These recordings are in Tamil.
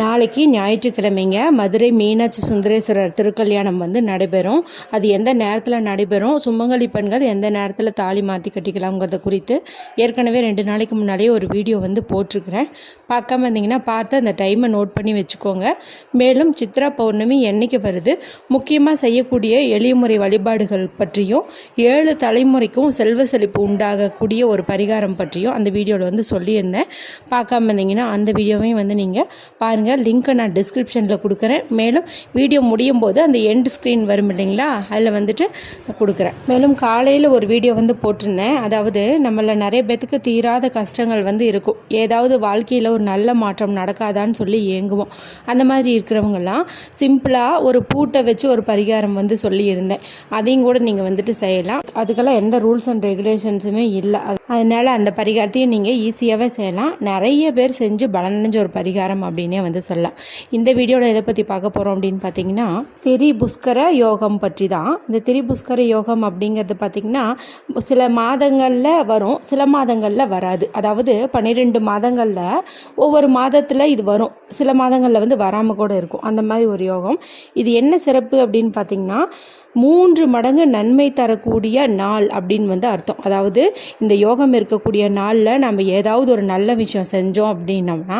நாளைக்கு ஞாயிற்றுக்கிழமைங்க மதுரை மீனாட்சி சுந்தரேஸ்வரர் திருக்கல்யாணம் வந்து நடைபெறும். அது எந்த நேரத்தில் நடைபெறும்? சுமங்கலி பெண்கள் எந்த நேரத்தில் தாலி மாற்றி கட்டிக்கலாங்கிறத குறித்து ஏற்கனவே ரெண்டு நாளைக்கு முன்னாடியே ஒரு வீடியோ வந்து போட்டிருக்கிறேன். பார்க்காம இருந்தீங்கன்னா பார்த்து அந்த டைமை நோட் பண்ணி வச்சுக்கோங்க. மேலும் சித்ரா பௌர்ணமி என்னைக்கு வருது? முக்கியமாக செய்யக்கூடிய எளிய முறை வழிபாடுகள் பற்றியும் ஏழு தலைமுறைக்கும் செல்வ செழிப்பு உண்டாகக்கூடிய ஒரு பரிகாரம் பற்றியும் அந்த வீடியோவில் வந்து சொல்லியிருந்தேன். பார்க்காம இருந்தீங்கன்னா அந்த வீடியோவையும் வந்து நீங்கள் பாருங்கள் லிங்க்கை நான் டிஸ்கிரிப்ஷனில் கொடுக்குறேன். மேலும் வீடியோ முடியும் போது அந்த எண்ட் ஸ்க்ரீன் வரும் இல்லைங்களா? அதில் வந்துட்டு கொடுக்குறேன். மேலும் காலையில் ஒரு வீடியோ வந்து போட்டிருந்தேன். அதாவது நம்மள நிறைய பேத்துக்கு தீராத கஷ்டங்கள் வந்து இருக்கும். ஏதாவது வாழ்க்கையில் ஒரு நல்ல மாற்றம் நடக்காதான்னு சொல்லி ஏங்குவோம். அந்த மாதிரி இருக்கிறவங்கெல்லாம் சிம்பிளாக ஒரு பூட்டை வச்சு ஒரு பரிகாரம் வந்து சொல்லியிருந்தேன். அதையும் கூட நீங்கள் வந்துட்டு செய்யலாம். அதுக்கெல்லாம் எந்த ரூல்ஸ் அண்ட் ரெகுலேஷன்ஸுமே இல்லை. அதனால் அந்த பரிகாரத்தையும் நீங்கள் ஈஸியாகவே செய்யலாம். நிறைய பேர் செஞ்சு பலனடைஞ்ச ஒரு பரிகாரம் அப்படின்னே வந்து சொல்லலாம். இந்த வீடியோவில் எதை பற்றி பார்க்க போகிறோம் அப்படின்னு பார்த்தீங்கன்னா திரிபுஷ்கர யோகம் பற்றி தான். இந்த திரிபுஷ்கர யோகம் அப்படிங்கிறது பார்த்திங்கன்னா சில மாதங்களில் வரும் சில மாதங்களில் வராது. அதாவது பன்னிரெண்டு மாதங்களில் ஒவ்வொரு மாதத்தில் இது வரும். சில மாதங்களில் வந்து வராமல் கூட இருக்கும். அந்த மாதிரி ஒரு யோகம். இது என்ன சிறப்பு அப்படின்னு பார்த்திங்கன்னா மூன்று மடங்கு நன்மை தரக்கூடிய நாள் அப்படின்னு வந்து அர்த்தம். அதாவது இந்த யோகம் இருக்கக்கூடிய நாளில் நம்ம ஏதாவது ஒரு நல்ல விஷயம் செஞ்சோம் அப்படின்னம்னா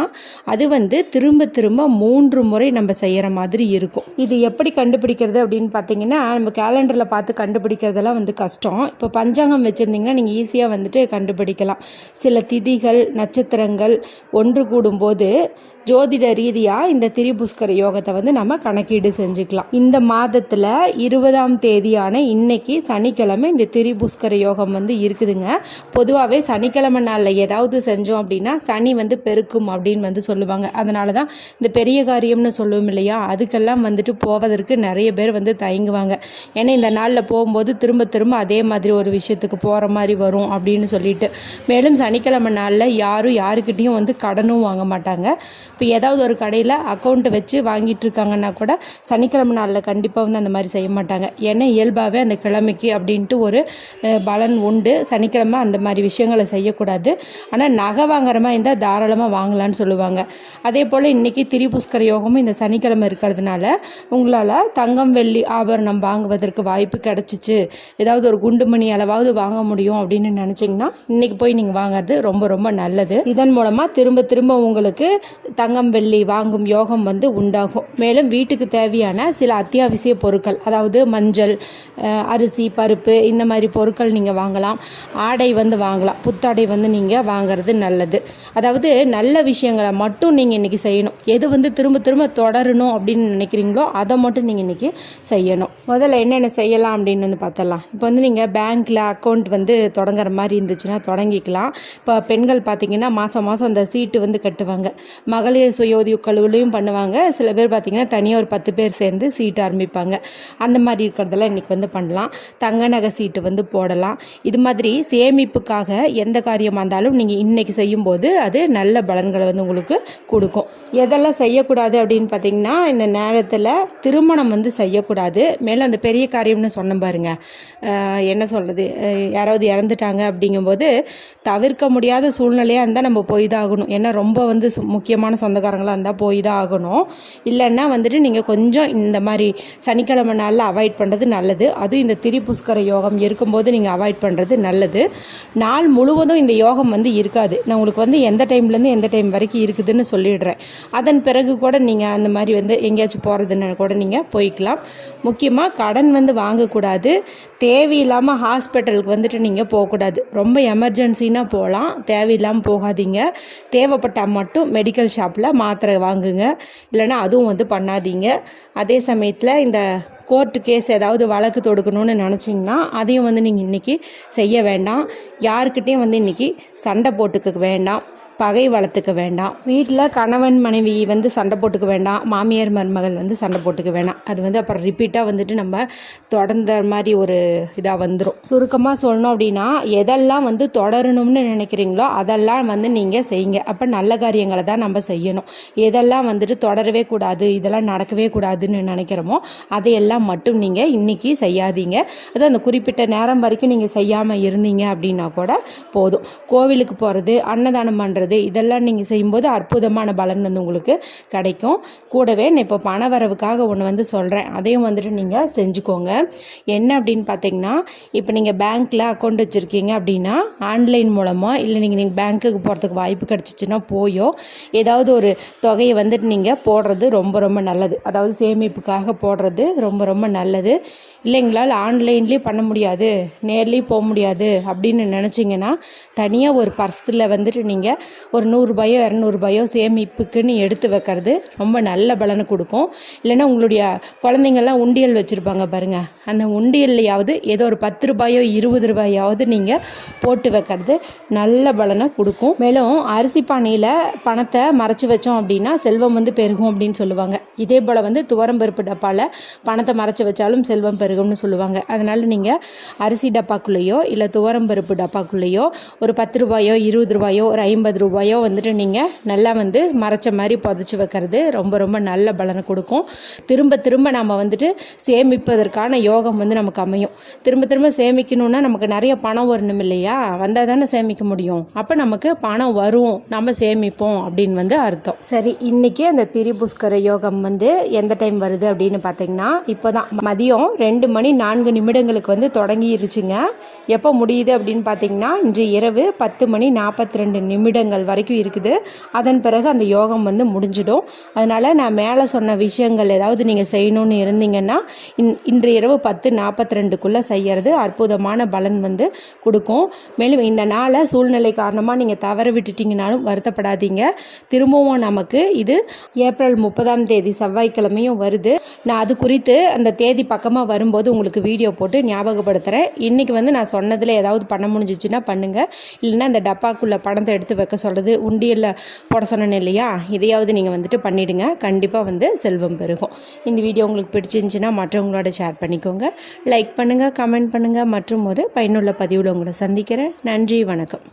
அது வந்து திரும்ப திரும்ப மூன்று முறை நம்ம செய்கிற மாதிரி இருக்கும். இது எப்படி கண்டுபிடிக்கிறது அப்படின்னு பார்த்தீங்கன்னா நம்ம கேலண்டரில் பார்த்து கண்டுபிடிக்கிறதெல்லாம் வந்து கஷ்டம். இப்போ பஞ்சாங்கம் வச்சுருந்தீங்கன்னா நீங்கள் ஈஸியாக வந்துட்டு கண்டுபிடிக்கலாம். சில திதிகள் நட்சத்திரங்கள் ஒன்று கூடும்போது ஜோதிட ரீதியாக இந்த திரிபுஷ்கர யோகத்தை வந்து நம்ம கணக்கீடு செஞ்சுக்கலாம். இந்த மாதத்தில் இருபதாம் தேதியான இன்னைக்கு சனிக்கிழமை இந்த திரிபுஷ்கர யோகம் வந்து இருக்குதுங்க. பொதுவாகவே சனிக்கிழமை நாளில் ஏதாவது செஞ்சோம் அப்படின்னா சனி வந்து பெருக்கும் அப்படின்னு வந்து சொல்லுவாங்க. அதனால தான் இந்த பெரிய காரியம்னு சொல்லுவோம் இல்லையா அதுக்கெல்லாம் வந்துட்டு போவதற்கு நிறைய பேர் வந்து தயங்குவாங்க. ஏன்னா இந்த நாளில் போகும்போது திரும்ப திரும்ப அதே மாதிரி ஒரு விஷயத்துக்கு போகிற மாதிரி வரும் அப்படின்னு சொல்லிட்டு. மேலும் சனிக்கிழமை நாளில் யாரும் யாருக்கிட்டேயும் வந்து கடனும் வாங்க மாட்டாங்க. இப்போ ஏதாவது ஒரு கடையில் அக்கௌண்ட்டு வச்சு வாங்கிட்டு இருக்காங்கன்னா கூட சனிக்கிழமை நாளில் கண்டிப்பாக வந்து அந்த மாதிரி செய்ய மாட்டாங்க. ஏன்னா இயல்பாகவே அந்த கிழமைக்கு அப்படின்ட்டு ஒரு பலன் உண்டு. சனிக்கிழமை அந்த மாதிரி விஷயங்களை செய்யக்கூடாது. ஆனால் நகை வாங்குற மாதிரி இருந்தால் தாராளமாக வாங்கலாம்னு சொல்லுவாங்க. அதே போல் இன்றைக்கி திரிபுஷ்கர யோகமும் இந்த சனிக்கிழமை இருக்கிறதுனால உங்களால் தங்கம் வெள்ளி ஆபரணம் வாங்குவதற்கு வாய்ப்பு கிடச்சிச்சு. ஏதாவது ஒரு குண்டுமணி அளவாவது வாங்க முடியும் அப்படின்னு நினச்சிங்கன்னா இன்றைக்கி போய் நீங்கள் வாங்குறது ரொம்ப ரொம்ப நல்லது. இதன் மூலமாக திரும்ப திரும்ப உங்களுக்கு தங்கம் வெள்ளி வாங்கும் யோகம் வந்து உண்டாகும். மேலும் வீட்டுக்கு தேவையான சில அத்தியாவசிய பொருட்கள் அதாவது மஞ்சள் அரிசி பருப்பு இந்த மாதிரி பொருட்கள் நீங்கள் வாங்கலாம். ஆடை வந்து வாங்கலாம். புத்தாடை வந்து நீங்கள் வாங்குறது நல்லது. அதாவது நல்ல விஷயங்களை மட்டும் நீங்கள் இன்றைக்கி செய்யணும். எது வந்து திரும்ப திரும்ப தொடரணும் அப்படின்னு நினைக்கிறீங்களோ அதை மட்டும் நீங்கள் இன்றைக்கி செய்யணும். முதல்ல என்னென்ன செய்யலாம் அப்படின்னு வந்து பார்த்தலாம் இப்போ வந்து நீங்கள் பேங்க்கில் அக்கௌண்ட் வந்து தொடங்குற மாதிரி இருந்துச்சுன்னா தொடங்கிக்கலாம். இப்போ பெண்கள் பார்த்தீங்கன்னா மாதம் மாதம் அந்த சீட்டு வந்து கட்டுவாங்க. மகளிர் சுய உதவி குழுவிலையும் பண்ணுவாங்க. சில பேர் பார்த்தீங்கன்னா தனியாக ஒரு பத்து பேர் சேர்ந்து சீட்டு ஆரம்பிப்பாங்க. அந்த மாதிரி இருக்கிறதெல்லாம் இன்றைக்கி வந்து பண்ணலாம். தங்க நகை சீட்டு வந்து போடலாம். இது மாதிரி சேமிப்புக்காக எந்த காரியமாக இருந்தாலும் நீங்கள் இன்றைக்கி செய்யும்போது அது நல்ல பலன்களை வந்து உங்களுக்கு கொடுக்கும். எதெல்லாம் செய்யக்கூடாது அப்படின்னு பார்த்தீங்கன்னா இந்த நேரத்தில் திருமணம் வந்து செய்யக்கூடாது. மேலும் அந்த பெரிய காரியம்னு சொன்ன பாருங்க. என்ன சொல்கிறது யாராவது இறந்துட்டாங்க அப்படிங்கும்போது தவிர்க்க முடியாத சூழ்நிலையாக இருந்தால் நம்ம போய் தான் ஆகணும். ஏன்னா ரொம்ப வந்து முக்கியமான சொந்தக்காரங்களாக இருந்தால் போய் தான் ஆகணும். இல்லைன்னா வந்துட்டு நீங்கள் கொஞ்சம் இந்த மாதிரி சனிக்கிழமை நாளில் அவாய்ட் பண்ணுறது நல்லது. அதுவும் இந்த திரிபுஷ்கர யோகம் இருக்கும்போது நீங்கள் அவாய்ட் பண்ணுறது நல்லது. நாள் முழுவதும் இந்த யோகம் வந்து இருக்காது. நான் உங்களுக்கு வந்து எந்த டைம்லேருந்து எந்த டைம் வரைக்கும் இருக்குதுன்னு சொல்லிடுறேன். அதன் பிறகு கூட நீங்கள் அந்த மாதிரி வந்து எங்கேயாச்சும் போகிறதுன்னு கூட நீங்கள் போய்க்கலாம். முக்கியமாக கடன் வந்து வாங்கக்கூடாது. தேவையில்லாமல் ஹாஸ்பிட்டலுக்கு வந்துட்டு நீங்கள் போகக்கூடாது. ரொம்ப எமர்ஜென்சின்னா போகலாம். தேவையில்லாமல் போகாதீங்க. தேவைப்பட்டால் மட்டும் மெடிக்கல் ஷாப் ஷாப்பில் மாத்திரை வாங்குங்க. இல்லைன்னா அதுவும் வந்து பண்ணாதீங்க. அதே சமயத்தில் இந்த கோர்ட்டு கேஸ் ஏதாவது வழக்கு தொடுக்கணும்னு நினச்சிங்கன்னா அதையும் வந்து நீங்கள் இன்றைக்கி செய்ய வேண்டாம். யாருக்கிட்டேயும் வந்து இன்றைக்கி சண்டை போட்டுக்க வேண்டாம். பகை வளர்த்துக்க வேண்டாம். வீட்டில் கணவன் மனைவி வந்து சண்டை போட்டுக்க வேண்டாம். மாமியார் மருமகள் வந்து சண்டை போட்டுக்க வேண்டாம். அது வந்து அப்புறம் ரிப்பீட்டாக வந்துட்டு நம்ம தொடர்ந்த மாதிரி ஒரு இதாக வந்துடும் சுருக்கமாக சொல்லணும் அப்படின்னா எதெல்லாம் வந்து தொடரணும்னு நினைக்கிறீங்களோ அதெல்லாம் வந்து நீங்கள் செய்யுங்க. அப்போ நல்ல காரியங்களை தான் நம்ம செய்யணும். எதெல்லாம் வந்துட்டு தொடரவே கூடாது இதெல்லாம் நடக்கவே கூடாதுன்னு நினைக்கிறோமோ அதையெல்லாம் மட்டும் நீங்கள் இன்றைக்கி செய்யாதீங்க. அது அந்த குறிப்பிட்ட நேரம் வரைக்கும் நீங்கள் செய்யாமல் இருந்தீங்க அப்படின்னா கூட போதும். கோவிலுக்கு போகிறது அன்னதானம் பண்ணுறது இதெல்லாம் நீங்கள் செய்யும்போது அற்புதமான பலன் வந்து உங்களுக்கு கிடைக்கும். கூடவே நான் இப்போ பண வரவுக்காக ஒன்று வந்து சொல்கிறேன் அதையும் வந்துட்டு நீங்கள் செஞ்சுக்கோங்க. என்ன அப்படின்னு பார்த்தீங்கன்னா இப்போ நீங்கள் பேங்க்கில் அக்கௌண்ட் வச்சுருக்கீங்க அப்படின்னா ஆன்லைன் மூலமாக இல்லை நீங்கள் நீங்கள் பேங்க்குக்கு போகிறதுக்கு வாய்ப்பு கிடச்சிச்சின்னா போயோ ஏதாவது ஒரு தொகையை வந்துட்டு நீங்கள் போடுறது ரொம்ப ரொம்ப நல்லது. அதாவது சேமிப்புக்காக போடுறது ரொம்ப ரொம்ப நல்லது. இல்லைங்களால் ஆன்லைன்லேயும் பண்ண முடியாது நேர்லேயும் போக முடியாது அப்படின்னு நினச்சிங்கன்னா தனியாக ஒரு பர்ஸில் வந்துட்டு நீங்கள் ஒரு நூறுரூபாயோ இரநூறுபாயோ சேமிப்புக்குன்னு எடுத்து வைக்கிறது ரொம்ப நல்ல பலனை கொடுக்கும். இல்லைன்னா உங்களுடைய குழந்தைங்கள்லாம் உண்டியல் வச்சுருப்பாங்க பாருங்கள் அந்த உண்டியல்லையாவது ஏதோ ஒரு பத்து ரூபாயோ இருபது ரூபாயாவது நீங்கள் போட்டு வைக்கிறது நல்ல பலனை கொடுக்கும். மேலும் அரிசி பானையில் பணத்தை மறைச்சி வச்சோம் அப்படின்னா செல்வம் வந்து பெருகும் அப்படின்னு சொல்லுவாங்க. இதே போல் வந்து துவரம்பருப்பு டப்பாவில் பணத்தை மறைச்சி வச்சாலும் செல்வம் பெருகும்னு சொல்லுவாங்க. அதனால் நீங்கள் அரிசி டப்பாக்குள்ளேயோ இல்லை துவரம்பருப்பு டப்பாக்குள்ளேயோ ஒரு பத்து ரூபாயோ இருபது ரூபாயோ ஒரு ஐம்பது ரூபாயோ வந்துட்டு நீங்கள் நல்லா வந்து மறைச்ச மாதிரி புதைச்சி வைக்கிறது ரொம்ப ரொம்ப நல்ல பலனை கொடுக்கும். திரும்ப திரும்ப நம்ம வந்துட்டு சேமிப்பதற்கான யோகம் வந்து நமக்கு அமையும். திரும்ப திரும்ப சேமிக்கணும்னா நமக்கு நிறைய பணம் வரணும் இல்லையா? வந்தால் தானே சேமிக்க முடியும். அப்போ நமக்கு பணம் வரும். நம்ம சேமிப்போம் அப்படின்னு வந்து அர்த்தம். சரி இன்றைக்கி அந்த திரிபுஷ்கர யோகம் வந்து எந்த டைம் வருது அப்படின்னு பார்த்தீங்கன்னா இப்போ தான் மதியம் ரெண்டு ரெண்டு மணி நான்கு நிமிடங்களுக்கு வந்து தொடங்கிருச்சுங்க. எப்போ முடியுது அப்படின்னு பார்த்தீங்கன்னா இன்று இரவு பத்து மணி நாற்பத்தி ரெண்டு நிமிடங்கள் வரைக்கும் இருக்குது. அதன் பிறகு அந்த யோகம் வந்து முடிஞ்சிடும். அதனால் நான் மேலே சொன்ன விஷயங்கள் ஏதாவது நீங்கள் செய்யணும்னு இருந்தீங்கன்னா இன் இன்று இரவு பத்து நாற்பத்தி ரெண்டுக்குள்ளே செய்கிறது அற்புதமான பலன் வந்து கொடுக்கும். மேலும் இந்த நாளை சூழ்நிலை காரணமாக நீங்கள் தவற விட்டுட்டீங்கனாலும் வருத்தப்படாதீங்க. திரும்பவும் நமக்கு இது ஏப்ரல் முப்பதாம் தேதி செவ்வாய்க்கிழமையும் வருது. நான் அது குறித்து அந்த தேதி பக்கமாக வரும் வரும்போது உங்களுக்கு வீடியோ போட்டு ஞாபகப்படுத்துகிறேன் இன்றைக்கி வந்து நான் சொன்னதில் ஏதாவது பண்ண முடிஞ்சிச்சுன்னா பண்ணுங்கள் இல்லைன்னா அந்த டப்பாக்குள்ளே பணத்தை எடுத்து வைக்க சொல்கிறது உண்டியலில் போட சொன்னேன் இல்லையா? இதையாவது நீங்கள் வந்துட்டு பண்ணிவிடுங்க கண்டிப்பாக வந்து செல்வம் பெருகும். இந்த வீடியோ உங்களுக்கு பிடிச்சிருந்துச்சின்னா மற்றவங்களோட ஷேர் பண்ணிக்கோங்க. லைக் பண்ணுங்கள் கமெண்ட் பண்ணுங்கள் மற்றும் ஒரு பயனுள்ள பதிவில் உங்களை சந்திக்கிறேன். நன்றி வணக்கம்.